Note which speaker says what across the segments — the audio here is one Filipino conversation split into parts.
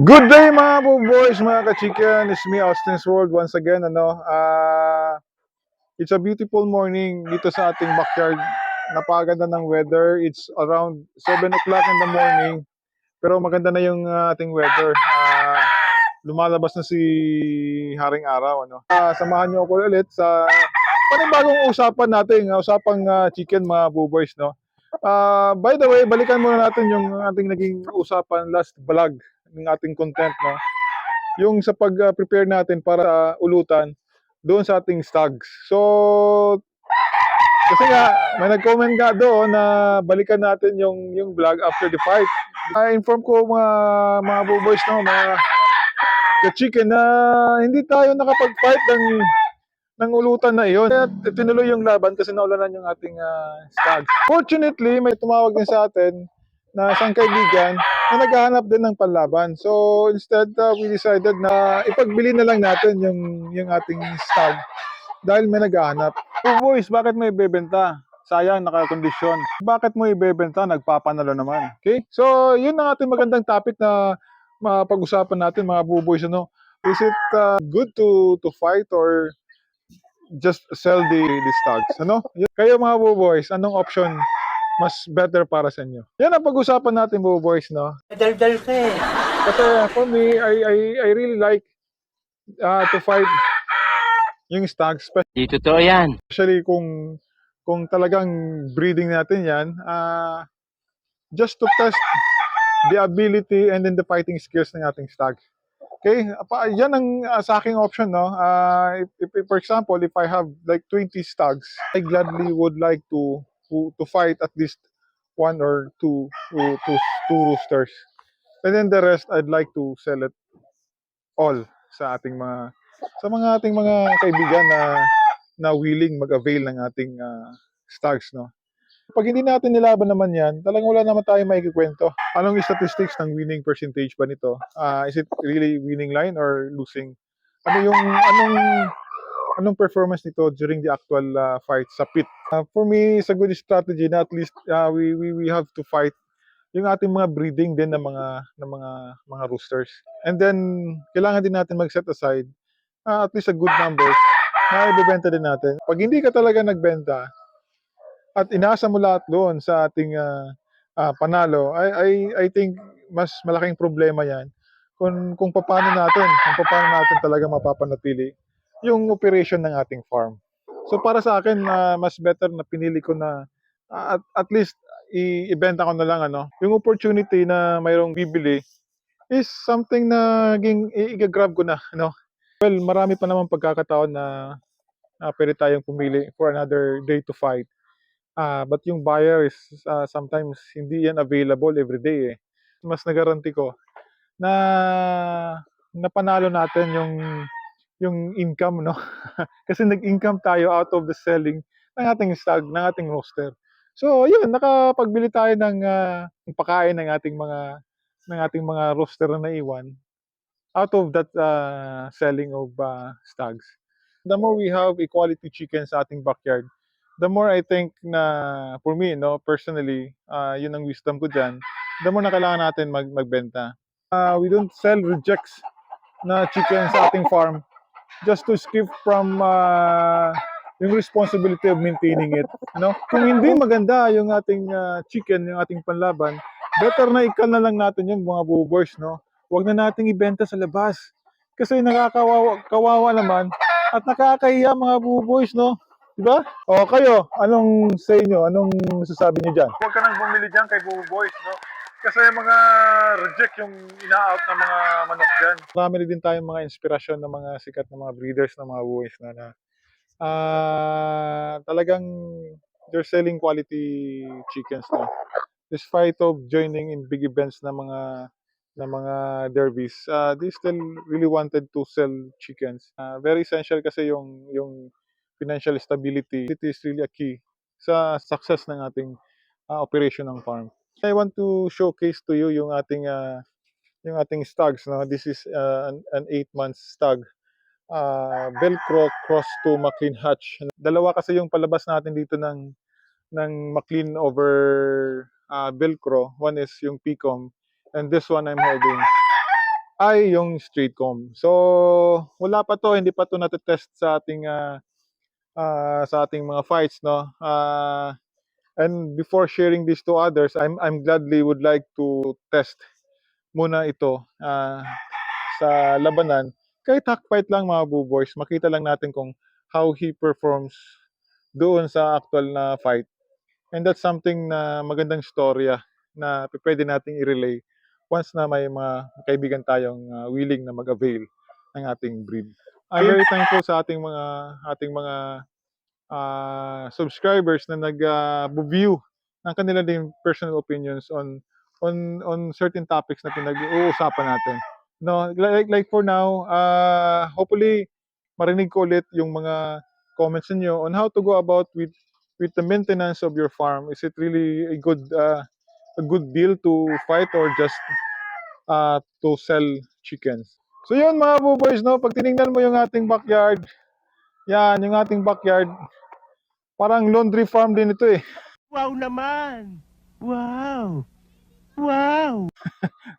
Speaker 1: Good day mga boys, mga ka-chicken. It's me, Austin's World, once again. Ano, ah it's a beautiful morning dito sa ating backyard. Napakaganda ng weather. It's around 7 o'clock in the morning. Pero maganda na yung ah, ating weather. Ah, lumalabas na si Haring Araw. Ano. Ah, samahan niyo ako ulit sa panibagong usapan natin. Usapang ah, chicken mga boys. No? Ah, by the way, balikan muna natin yung ating naging usapan last vlog ng ating content, no? Yung sa pag-prepare natin para sa ulutan doon sa ating stags. So, kasi nga, may nag-comment nga doon na balikan natin yung yung vlog after the fight. I-inform ko mga mga boys no, mga the chicken na hindi tayo nakapag-fight ng ng ulutan na iyon. Kaya tinuloy yung laban kasi naulanan yung ating ah, stag. Fortunately, may tumawag din sa atin na isang kaibigan na naghahanap din ng panlaban. So instead, uh, we decided na ipagbili na lang natin yung, yung ating stag dahil may naghahanap. Oh boys, bakit mo ibebenta? Sayang, nakakondisyon. Bakit mo ibebenta? Nagpapanalo naman. Okay? So, yun ang ating magandang topic na mapag-usapan natin mga buboys. Ano? Is it uh, good to to fight or just sell the, the stocks? Ano? Kayo mga buboys, anong option mas better para sa inyo? Yan ang pag-usapan natin buboys, no?
Speaker 2: Dal-dal ka eh.
Speaker 1: Kasi for me, I I, I really like uh, to fight yung stags,
Speaker 2: Di totoo yan.
Speaker 1: especially kung kung talagang breeding natin yan, ah just to test the ability and then the fighting skills ng ating stag. Okay? Pa, yan ang ah, sa aking option, no? Ah, if, if, for example, if I have like 20 stags, I gladly would like to to, fight at least one or two two, two, two roosters. And then the rest, I'd like to sell it all sa ating mga sa mga ating mga kaibigan na na willing mag-avail ng ating ah, stags, no? Pag hindi natin nilaban naman yan, talagang wala naman tayong maikikwento. Anong statistics ng winning percentage ba nito? Ah, is it really winning line or losing? Ano yung anong anong performance nito during the actual ah, fight sa pit? Ah, for me, it's a good strategy na at least ah, we, we we have to fight yung ating mga breeding din ng mga ng mga mga roosters. And then kailangan din natin mag-set aside ah, at least a good numbers na ibebenta din natin. Pag hindi ka talaga nagbenta at inaasa mo lahat doon sa ating ah, ah, panalo, I, I, I think mas malaking problema yan kung, kung paano natin, kung paano natin talaga mapapanatili yung operation ng ating farm. So para sa akin, ah, mas better na pinili ko na ah, at, at least i- ibenta ko na lang ano. Yung opportunity na mayroong bibili is something na ging i-grab ko na, ano. Well, marami pa naman pagkakataon na na pwede tayong pumili for another day to fight. Ah, but yung buyer is ah, sometimes hindi yan available every day eh. Mas nagaranti ko na napanalo natin yung yung income no. Kasi nag-income tayo out of the selling ng ating stag, ng ating roster. So, yun, nakapagbili tayo ng ah, ng pagkain ng ating mga ng ating mga roster na naiwan out of that ah, selling of ah, stags. The more we have equality chicken sa ating backyard, the more I think na for me, no, personally, ah, yun ang wisdom ko dyan, the more na kailangan natin mag magbenta. Ah, we don't sell rejects na chicken sa ating farm just to skip from ah, yung responsibility of maintaining it. No? Kung hindi maganda yung ating ah, chicken, yung ating panlaban, better na ikal na lang natin yung mga boobers, no? Huwag na nating ibenta sa labas. Kasi nakakawawa kawawa naman at nakakahiya mga boobers, no? Diba? O kayo, anong sa inyo? Anong masasabi niyo dyan? Huwag ka nang bumili dyan kay Bubu Boys, no? Kasi mga reject yung ina-out ng mga manok dyan. Marami rin din tayong mga inspirasyon ng mga sikat na mga breeders ng mga boys na na ah talagang they're selling quality chickens na. Despite of joining in big events na mga na mga derbies, uh, they still really wanted to sell chickens. Ah, very essential kasi yung yung financial stability. It is really a key sa success ng ating ah, operation ng farm. I want to showcase to you yung ating ah, yung ating stags. No? This is ah, an, an 8 months stag. Ah, Velcro cross to McLean Hatch. Dalawa kasi yung palabas natin dito ng ng McLean over ah, Velcro. One is yung Pecom and this one I'm holding ay yung straight comb. So, wala pa to, hindi pa to natetest sa ating ah, ah, sa ating mga fights, no? Ah, and before sharing this to others, I'm I'm gladly would like to test muna ito ah, sa labanan. Kahit hack fight lang mga boys, makita lang natin kung how he performs doon sa actual na fight. And that's something na magandang storya na pwede nating i-relay once na may mga kaibigan tayong ah, willing na mag-avail ng ating breed. I'm very thankful sa ating mga ating mga ah, subscribers na nag-view ng kanila din personal opinions on on on certain topics na pinag-uusapan natin. No, like like for now, uh, hopefully marinig ko ulit yung mga comments niyo on how to go about with with the maintenance of your farm. Is it really a good uh, a good deal to fight or just uh, to sell chickens? So yun mga boys, no, pag tiningnan mo yung ating backyard, yan, yung ating backyard, parang laundry farm din ito eh.
Speaker 2: Wow naman! Wow! Wow!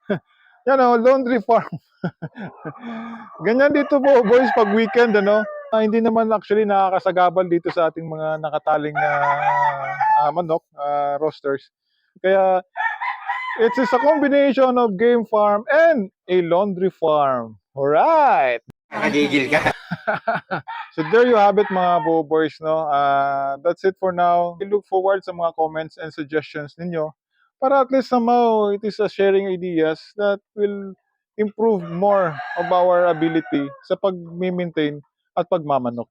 Speaker 1: Yan o, laundry farm. Ganyan dito po, boys, pag weekend, ano, ah, hindi naman actually nakakasagabal dito sa ating mga nakataling ah, ah, manok, ah, roosters. Kaya, it is a combination of game farm and a laundry farm. Alright!
Speaker 2: Nakagigil ka.
Speaker 1: So there you have it mga boys no. Ah, that's it for now. We look forward sa mga comments and suggestions ninyo para at least somehow it is a sharing ideas that will improve more of our ability sa pag-maintain at pagmamanok.